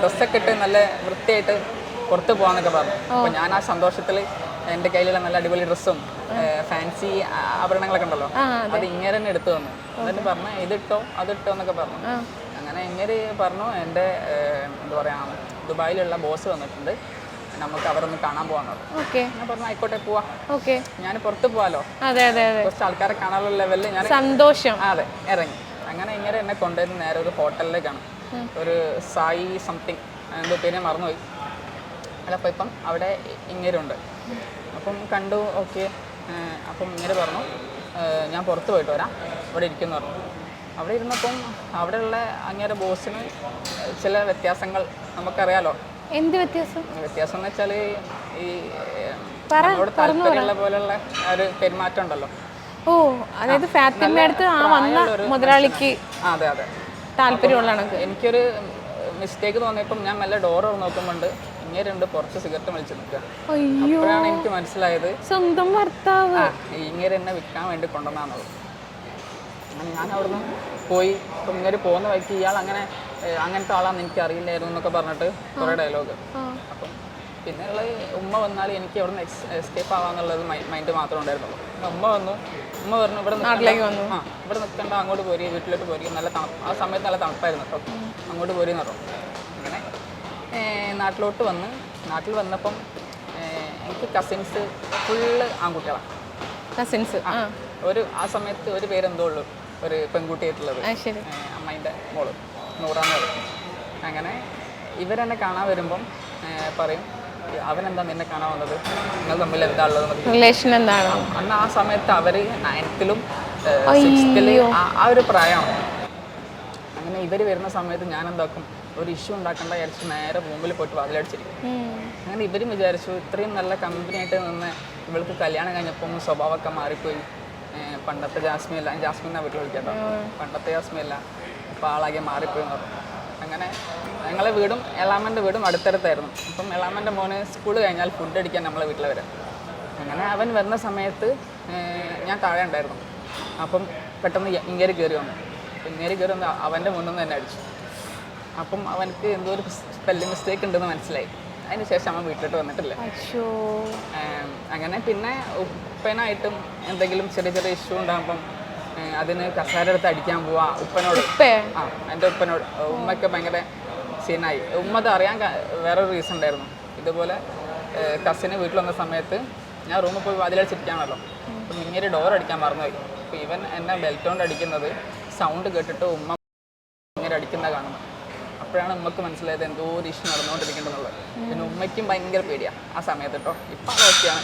ഡ്രസ്സൊക്കെ ഇട്ട് നല്ല വൃത്തിയായിട്ട് പുറത്ത് പോകാന്നൊക്കെ പറഞ്ഞു. അപ്പോൾ ഞാൻ ആ സന്തോഷത്തിൽ എന്റെ കയ്യിലുള്ള നല്ല അടിപൊളി ഡ്രസ്സും ഫാൻസി ആഭരണങ്ങളൊക്കെ ഉണ്ടല്ലോ അത്. ഇങ്ങനെ തന്നെ എടുത്തു തന്നു. എന്നിട്ട് പറഞ്ഞു ഇതിട്ടോ അതിട്ടോ എന്നൊക്കെ പറഞ്ഞു. അങ്ങനെ ഇങ്ങനെ പറഞ്ഞു എന്റെ എന്താ പറയുക ദുബായിലുള്ള ബോസ് വന്നിട്ടുണ്ട്. നമുക്ക് അവരൊന്ന് കാണാൻ പോകാൻ ഞാൻ പറഞ്ഞു ആയിക്കോട്ടെ പോവാ. ഓക്കെ. ഞാൻ പുറത്ത് പോവാലോ? കുറച്ച് ആൾക്കാരെ കാണാനുള്ള ലെവലിൽ ഞാൻ സന്തോഷം. അതെ ഇറങ്ങി. അങ്ങനെ ഇങ്ങനെ എന്നെ കൊണ്ടുവരുന്ന നേരെ ഒരു ഹോട്ടലിലേക്കാണ്. ഒരു സായി സംതിങ് എന്തോ പേര് മറന്നുപോയി. അല്ല അപ്പോൾ ഇപ്പം അവിടെ ഇങ്ങേരുണ്ട്. അപ്പം കണ്ടു ഓക്കെ അപ്പം ഇങ്ങനെ പറഞ്ഞു ഞാൻ പുറത്ത് പോയിട്ട് വരാം. അവിടെ ഇരിക്കുന്നു പറഞ്ഞു. അവിടെ ഇരുന്നപ്പം അവിടെയുള്ള അങ്ങേരെ ബോസിന് ചില വ്യത്യാസങ്ങൾ നമുക്കറിയാലോ. എന്ത് വ്യത്യാസം? വ്യത്യാസം എന്ന് വെച്ചാൽ ഈ നമ്മളോട് താല്പര്യമുള്ള പോലെയുള്ള ഒരു പെരുമാറ്റം ഉണ്ടല്ലോ. ഓ അതായത് ഫാറ്റിന്റെ അടുത്ത് ആ വന്ന മുതലാളിക്ക് അതെ അതെ. താല്പര്യമുള്ള കണക്ക് എനിക്കൊരു മിസ്റ്റേക്ക് തോന്നിയപ്പം ഞാൻ മെല്ലെ ഡോർ നോക്കുമ്പോണ്ട് ഇങ്ങേരുണ്ട് പുറത്ത് സിഗരറ്റ് വലിച്ചു നിൽക്കുക. അയ്യോ. അപ്പോഴാണ് എനിക്ക് മനസ്സിലായത്. സ്വന്തം ഭർത്താവ്. ഇങ്ങനെ ഇങ്ങേര് എന്നെ വിൽക്കാൻ വേണ്ടി കൊണ്ടുവന്നാന്നുള്ളത്. അങ്ങനെ ഞാൻ അവിടുന്ന് പോയി. ഇപ്പം ഇങ്ങനെ പോകുന്ന വഴിക്ക് ഇയാൾ അങ്ങനെ അങ്ങനത്തെ ആളാന്ന് എനിക്ക് അറിയില്ലായിരുന്നു എന്നൊക്കെ പറഞ്ഞിട്ട് കുറേ ഡയലോഗ്. അപ്പം പിന്നെയുള്ള ഉള്ളത് ഉമ്മ വന്നാൽ എനിക്ക് അവിടെ എക്സ് എസ്കേപ്പ് ആവാന്നുള്ളത് മൈൻഡ് മാത്രമേ ഉണ്ടായിരുന്നുള്ളൂ. പിന്നെ ഉമ്മ വന്നു. ഉമ്മ പറഞ്ഞു ഇവിടെ നാട്ടിലേക്ക് വന്നു. ആ ഇവിടെ നിൽക്കണ്ട അങ്ങോട്ട് പോരി വീട്ടിലോട്ട് പോരി. നല്ല തണുപ്പ് ആ സമയത്ത് നല്ല തണുപ്പായിരുന്നു കേട്ടോ. അങ്ങോട്ട് പോരി എന്ന് പറഞ്ഞു. അങ്ങനെ നാട്ടിലോട്ട് വന്ന്. നാട്ടിൽ വന്നപ്പം എനിക്ക് കസിൻസ് ഫുള്ള് ആൺകുട്ടികളാണ് കസിൻസ് ആ ഒരു ആ സമയത്ത് ഒരു പേരെന്തോ ഉള്ളൂ ഒരു പെൺകുട്ടിയായിട്ടുള്ളത്. അമ്മേന്റെ മോൾ പറയും അങ്ങനെ ഇവരെന്നെ കാണാൻ വരുമ്പം പറയും അവനെന്താ നിന്നെ കാണാൻ വന്നത്? നിങ്ങൾ തമ്മിൽ എന്താ ഉള്ളത് റിലേഷൻ എന്താണ്? അന്ന് ആ സമയത്ത് അവർ നയൻത്തിലും ആ ഒരു പ്രായമാണ്. അങ്ങനെ ഇവർ വരുന്ന സമയത്ത് ഞാൻ എന്താക്കും ഒരു ഇഷ്യൂ ഉണ്ടാക്കേണ്ട വിചാരിച്ച് നേരെ റൂമിൽ പോയിട്ട് വാതിലടിച്ചിരിക്കും. അങ്ങനെ ഇവരും വിചാരിച്ചു ഇത്രയും നല്ല കമ്പനി ആയിട്ട് നിന്ന് ഇവൾക്ക് കല്യാണം കഴിഞ്ഞപ്പം സ്വഭാവമൊക്കെ മാറിപ്പോയി. പണ്ടത്തെ ജാസ്മിൻ അല്ല ജാസ്മിൻ എന്നാ വീട്ടിൽ വിളിക്കാം പണ്ടത്തെ ജാസ്മിൻ അല്ല ഇപ്പോൾ ആളാകെ മാറിപ്പോയി എന്ന് പറഞ്ഞു. അങ്ങനെ ഞങ്ങളെ വീടും എളാമന്റെ വീടും അടുത്തടുത്തായിരുന്നു. അപ്പം എളാമന്റെ മോന് സ്കൂൾ കഴിഞ്ഞാൽ ഫുഡ് അടിക്കാൻ നമ്മളെ വീട്ടിൽ വരാം. അങ്ങനെ അവൻ വരുന്ന സമയത്ത് ഞാൻ താഴെ ഉണ്ടായിരുന്നു. അപ്പം പെട്ടെന്ന് ഇങ്ങേരി കയറി വന്നു. ഇങ്ങേരി കയറി വന്ന് അവന്റെ മുന്നിൽ നിന്ന് തന്നെ അടിച്ചു. അപ്പം അവനക്ക് എന്തോ ഒരു സ്പെല്ലിംഗ് മിസ്റ്റേക്ക് ഉണ്ടെന്ന് മനസ്സിലായി. അതിന് ശേഷം അവൻ വീട്ടിലോട്ട് വന്നിട്ടില്ല. അങ്ങനെ പിന്നെ ഉപ്പനായിട്ടും എന്തെങ്കിലും ചെറിയ ചെറിയ ഇഷ്യൂ ഉണ്ടാകുമ്പം അതിന് കസാര എടുത്ത് അടിക്കാൻ പോവാ. ഉപ്പനോട്. ഉപ്പേ? ആ എന്റെ ഉപ്പനോട്. ഉമ്മയ്ക്ക് ഭയങ്കര സീനായി. ഉമ്മ അത് അറിയാൻ വേറൊരു റീസൺ ഉണ്ടായിരുന്നു. ഇതുപോലെ കസിന് വീട്ടിൽ വന്ന സമയത്ത് ഞാൻ റൂമിൽ പോയി വാതിലടിച്ചിരിക്കുകയാണല്ലോ അപ്പം ഇങ്ങനെ ഡോർ അടിക്കാൻ മറന്നുപോയി. അപ്പോൾ ഇവൻ എന്നെ ബെൽറ്റ് കൊണ്ട് അടിക്കുന്നത് സൗണ്ട് കേട്ടിട്ട് ഉമ്മ ഇങ്ങനെ അടിക്കുന്ന കാണുന്നത് അപ്പോഴാണ് ഉമ്മക്ക് മനസ്സിലായത് എന്തോ ഒരു ഇഷ്യൂ നടന്നുകൊണ്ടിരിക്കുന്നുള്ളത്. പിന്നെ ഉമ്മയ്ക്കും ഭയങ്കര പേടിയാണ് ആ സമയത്ത് കേട്ടോ ഇപ്പം ഓക്കെയാണ്